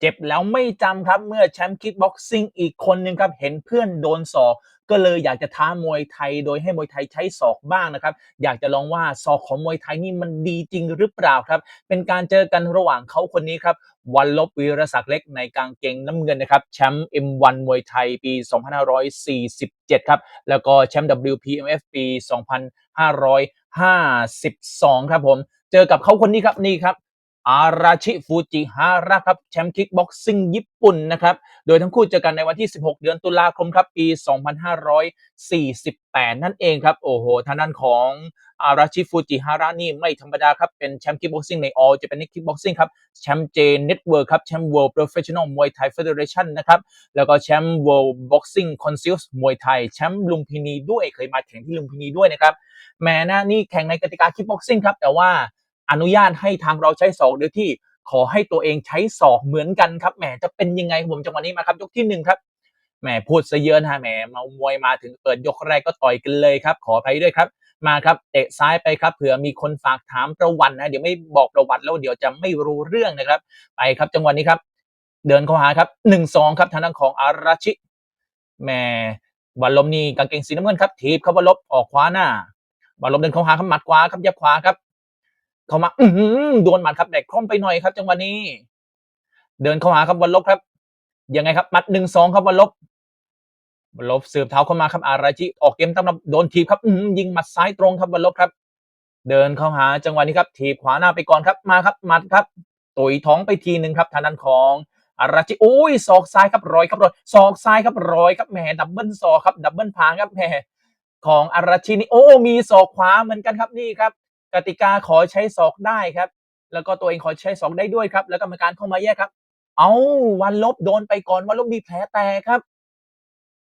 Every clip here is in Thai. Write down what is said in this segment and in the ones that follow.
เจ็บแล้วไม่จำครับเมื่อแชมป์คิกบ็อกซิ่งอีกคนนึงครับ เห็นเพื่อนโดนศอก ก็เลยอยากจะท้ามวยไทยโดยให้มวยไทยใช้ศอกบ้างนะครับ อยากจะลองว่าศอกของมวยไทยนี่มันดีจริงหรือเปล่าครับ เป็นการเจอกันระหว่างเขาคนนี้ครับวันลบวีรศักดิ์เล็กในกางเกงน้ำเงินนะครับแชมป์ M1 มวยไทยปี 2547 ครับ แล้วก็แชมป์ WPMF ปี 2552 ครับผม เจอกับเขาคนนี้ครับนี่ครับ อาราชิฟูจิฮาระครับแชมป์คิกบ็อกซิ่งญี่ปุ่นนะครับ โดยทั้งคู่เจอกันในวันที่ 16 เดือนตุลาคมครับ ปี 2548 นั่นเองครับ โอ้โห ทางด้านของอาราชิฟูจิฮาระนี่ไม่ธรรมดาครับ เป็นแชมป์คิกบ็อกซิ่งใน All Japanese Kickboxing ครับ แชมป์เจเน็ตเวิร์ครับ แชมป์ World Professional Muay Thai Federation นะครับ แล้วก็แชมป์ World Boxing Council มวยไทย แชมป์ลุมพินีด้วยเคยมาแข่งที่ลุมพินีด้วยนะครับแหม้นะนี่แข่งในกติกาคิกบ็อกซิ่งครับแต่ว่า อนุญาตให้ทางเราใช้ศอกโดยที่ขอให้ตัวเองใช้ศอกเหมือนกันครับแหมจะเป็นยังไงผมจังหวะนี้มาครับยกที่หนึ่งครับแหมพูดซะเยอะนะฮะแหมมามวยมาถึงเปิดยกแรกก็ต่อยกันเลยครับ ขออภัยด้วยครับ มาครับเตะซ้ายไปครับเผื่อมีคนฝากถามประวัตินะ เดี๋ยวไม่บอกประวัติแล้วเดี๋ยวจะไม่รู้เรื่องนะครับ ไปครับจังหวะนี้ครับ เดินเข้าหาครับหนึ่งสองครับทางด้านของอาราชิแหมวันลมนี่กางเกงสีน้ำเงินครับทีบเข้าวันลบออกขวาหน้าบอลลมเดินเข้าหาครับหมัดขวาครับยับขวาครับ เข้ามา อือหือโดนหมัดครับแต่คล่อมไปหน่อยครับ จังหวะนี้ เดินเข้าหาครับวันลบครับ ยังไงครับหมัดหนึ่งสองครับวันลบวันลบสืบเท้าเข้ามาครับอาราชิออกเกมตั้งรับโดนทีบครับ อืยิงหมัดซ้ายตรงครับวันลบครับ เดินเข้าหาจังหวะนี้ครับ ทีบขวาหน้าไปก่อนครับมาครับหมัดครับตุยท้องไปทีหนึ่งครับทางด้านของอาราชิโอ้ยศอกซ้ายครับร้อยครับร้อยศอกซ้ายครับร้อยครับแหมดับเบิลศอกครับดับเบิลพางครับแหมของอาราชินี่โอ้มีศอกขวาเหมือนกันครับนี่ครับ กติกาขอใช้ศอกได้ครับ แล้วก็ตัวเองขอใช้ศอกได้ด้วยครับ แล้วกรรมการเข้ามาแยกครับ เอาวันลบโดนไปก่อนวันลบมีแผลแตกครับ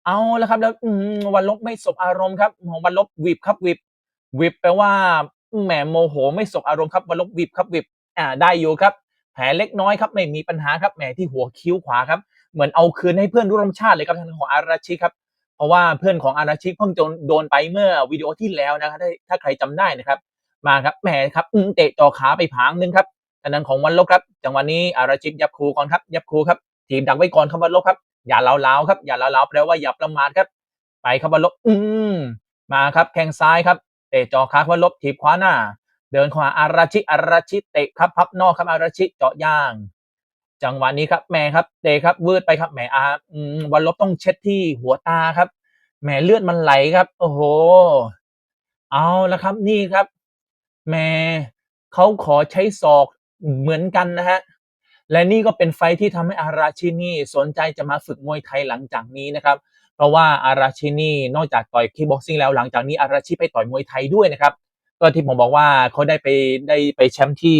เอาแล้วครับ แล้ววันลบไม่สบอารมณ์ครับของวันลบวิบครับวิบวิบแปลว่าแหมโมโห ไม่สบอารมณ์ครับวันลบวิบครับวิบอ่าได้อยู่ครับ แผลเล็กน้อยครับไม่มีปัญหาครับแหมที่หัวคิ้วขวาครับ เหมือนเอาคืนให้เพื่อนร่วมชาติเลยครับทางของอาราชิครับเพราะว่าเพื่อนของอาราชิเพิ่งโดนโดนไปเมื่อวิดีโอที่แล้วนะครับถ้าถ้าใครจำได้นะครับ มาครับแหมครับเตะจ่อขาไปผางนึงครับทางนั้นของวันลบครับ จังหวะนี้อาราชิยับครูก่อนครับ ยับครูครับทีมดักไว้ก่อนครับวันลบครับ อย่าเล้าๆครับอย่าเล้าๆแปลว่าอย่าประมาทครับ ไปครับวันลบอืมมาครับแข้งซ้ายครับเตะจ่อขาวันลบถีบขวาหน้า เดินขวาอาราชิอาราชิเตะครับพับนอกครับอาราชิเจาะย่าง จังหวะนี้ครับแหมครับเตะครับวืดไปครับแหมอาอืมวันลบต้องเช็ดที่หัวตาครับแหมเลือดมันไหลครับ โอ้โห เอาละครับนี่ครับ แหมเขาขอใช้ศอกเหมือนกันนะฮะ และนี่ก็เป็นไฟที่ทำให้อาราชินีสนใจจะมาฝึกมวยไทยหลังจากนี้นะครับ เพราะว่าอาราชินีนอกจากต่อยคีบ็อกซิ่งแล้วหลังจากนี้อาราชิไปต่อยมวยไทยด้วยนะครับ ก็ที่ผมบอกว่าเขาได้ไปได้ไปแชมป์ที่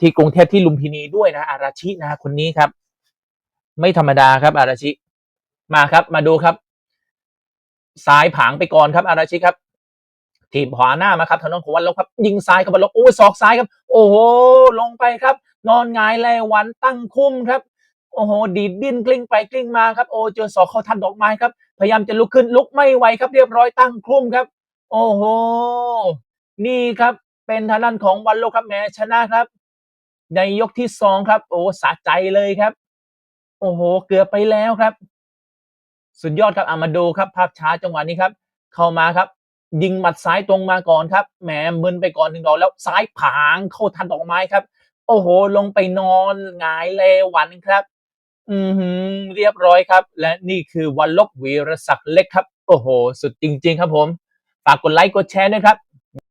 ที่กรุงเทพที่ลุมพินีด้วยนะอาราชินะคนนี้ครับ ไม่ธรรมดาครับอาราชิ มาครับมาดูครับ ซ้ายผางไปก่อนครับอาราชิครับ ทีบขวาหน้ามาครับทางน้องของวันลบครับ ยิงซ้ายครับวันลบโอ้ยศอกซ้ายครับ โอ้โหลงไปครับ นอนงายแลวันตั้งคุ้มครับโอ้โหดีดดิ้นกลิ้งไปกลิ้งมาครับโอ้เจอศอกเขาทันดอกไม้ครับ พยายามจะลุกขึ้นลุกไม่ไหวครับ เรียบร้อยตั้งคลุ้มครับ โอ้โหนี่ครับเป็นทางด้านของวันโลกครับแหมชนะครับ ในยกที่สองครับ โอ้สะใจเลยครับ โอ้โห เกือบไปแล้วครับ สุดยอดครับเอามาดูครับ ภาพช้าจังหวะนี้ครับ เข้ามาครับ ยิงหมัดซ้ายตรงมาก่อนครับแหมมึนไปก่อนหนึ่งดอกแล้วซ้ายผางเข้าทันดอกไม้ครับ โอ้โห ลงไปนอนหงายเลวันครับ อือหึเรียบร้อยครับ และนี่คือวันลบวีรศักดิ์เล็กครับ โอ้โห สุดจริง ๆ ครับผม ฝากกดไลค์กดแชร์ด้วยครับ